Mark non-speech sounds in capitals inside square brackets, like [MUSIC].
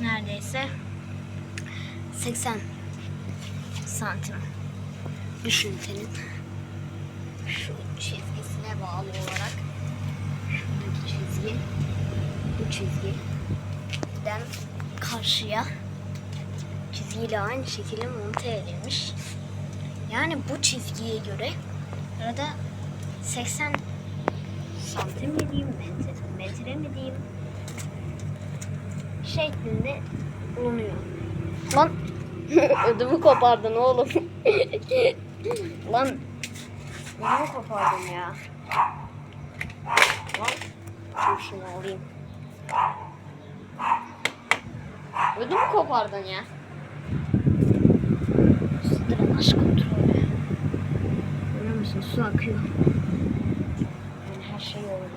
neredeyse 80 santim düşüntenin şu çizgisine bağlı olarak şuradaki çizgi bu çizgiden karşıya çizgiyle aynı şekilde monte edilmiş. Yani bu çizgiye göre arada 80 santim mi diyeyim, metre, metre mi diyeyim şeklinde bulunuyor. Lan [LAUGHS] ödümü kopardın oğlum. [LAUGHS] Lan ödümü kopardın ya. Lan dur şunu alayım. Ödümü kopardın ya. Drenaj kontrolü. Görüyor musun? Su akıyor. Yani her şey olacak.